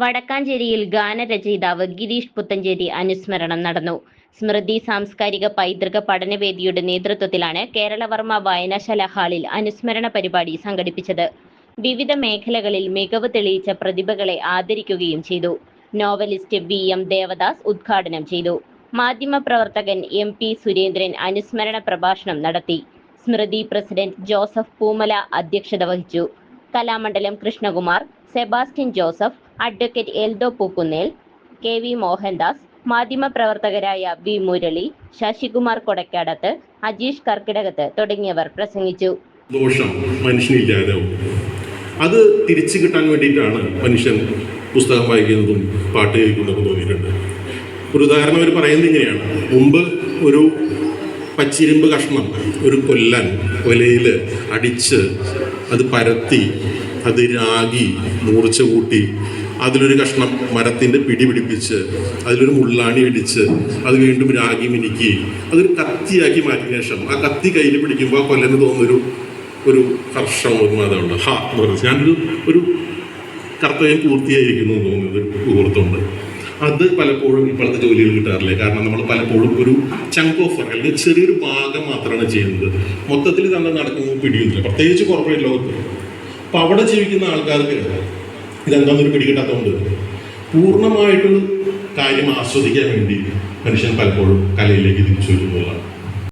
വടക്കാഞ്ചേരിയിൽ ഗാനരചയിതാവ് ഗിരീഷ് പുത്തഞ്ചേരി അനുസ്മരണം നടന്നു. സ്മൃതി സാംസ്കാരിക പൈതൃക പഠനവേദിയുടെ നേതൃത്വത്തിലാണ് കേരളവർമ്മ വായനശാല ഹാളിൽ അനുസ്മരണ പരിപാടി സംഘടിപ്പിച്ചത്. വിവിധ മേഖലകളിൽ മികവ് തെളിയിച്ച പ്രതിഭകളെ ആദരിക്കുകയും ചെയ്തു. നോവലിസ്റ്റ് വി എം ദേവദാസ് ഉദ്ഘാടനം ചെയ്തു. മാധ്യമപ്രവർത്തകൻ എം പി സുരേന്ദ്രൻ അനുസ്മരണ പ്രഭാഷണം നടത്തി. സ്മൃതി പ്രസിഡന്റ് ജോസഫ് പൂമല അധ്യക്ഷത വഹിച്ചു. Kalamandalam Krishnakumar Sebastian Joseph advocate Eldho Pookkunnel K V Mohandas മാധ്യമപ്രവർത്തകരായ V Murali Sasikumar Kodakkadath Ajeesh കർക്കിടകത്ത് തുടങ്ങിയവർ പ്രസംഗിച്ചു. ദോഷം മനുഷ്യനില്ലാതാവും അത് തിരിച്ചു കിട്ടാൻ വേണ്ടിയിട്ടാണ് മനുഷ്യൻ പുസ്തകം വായിക്കുന്നതും പാട്ട് കേൾക്കുന്നതും തോന്നിയിട്ടുണ്ട്. ഒരു ഉദാഹരണം അവർ പറയുന്നത് ഇങ്ങനെയാണ്. മുമ്പ് ഒരു പച്ചിരുമ്പ് കഷ്ണം ഒരു കൊല്ലൻ കൊലയിൽ അടിച്ച് അത് പരത്തി അത് രാഗി മൂർച്ച കൂട്ടി അതിലൊരു കഷ്ണം മരത്തിന്റെ പിടി പിടിപ്പിച്ച് അതിലൊരു മുള്ളാണി ഇടിച്ച് അത് വീണ്ടും രാഗി മിനുക്കി അതൊരു കത്തിയാക്കി മാറ്റിയ ശേഷം ആ കത്തി കയ്യിൽ പിടിക്കുമ്പോൾ ആ കൊല്ലന് തോന്നുന്നൊരു ഒരു ഹർഷം ഒരു മാതമുണ്ട്. ഹാ എന്ന് പറയുന്നത്. ഞാനൊരു ഒരു കർത്തവ്യം പൂർത്തിയായിരിക്കുന്നു എന്ന് തോന്നുന്നത് ഒരു മുഹൂർത്തമുണ്ട്. അത് പലപ്പോഴും ഇപ്പോഴത്തെ ജോലികൾ കിട്ടാറില്ല? കാരണം നമ്മൾ പലപ്പോഴും ഒരു ചങ്ക് ഓഫർ അല്ലെങ്കിൽ ചെറിയൊരു ഭാഗം മാത്രമാണ് ചെയ്യുന്നത്. മൊത്തത്തിൽ തന്നെ നടക്കുന്നത് പിടിയുന്നില്ല. പ്രത്യേകിച്ച് കോർപ്പറേറ്റ് ലോകത്ത്. അപ്പോൾ അവിടെ ജീവിക്കുന്ന ആൾക്കാർക്ക് ഇതെന്താണെന്നൊരു പിടികിട്ടാത്തതുകൊണ്ട് പൂർണമായിട്ടൊരു കാര്യം ആസ്വദിക്കാൻ വേണ്ടി മനുഷ്യൻ പലപ്പോഴും കലയിലേക്ക് തിരിച്ചു വരുന്നതാണ്.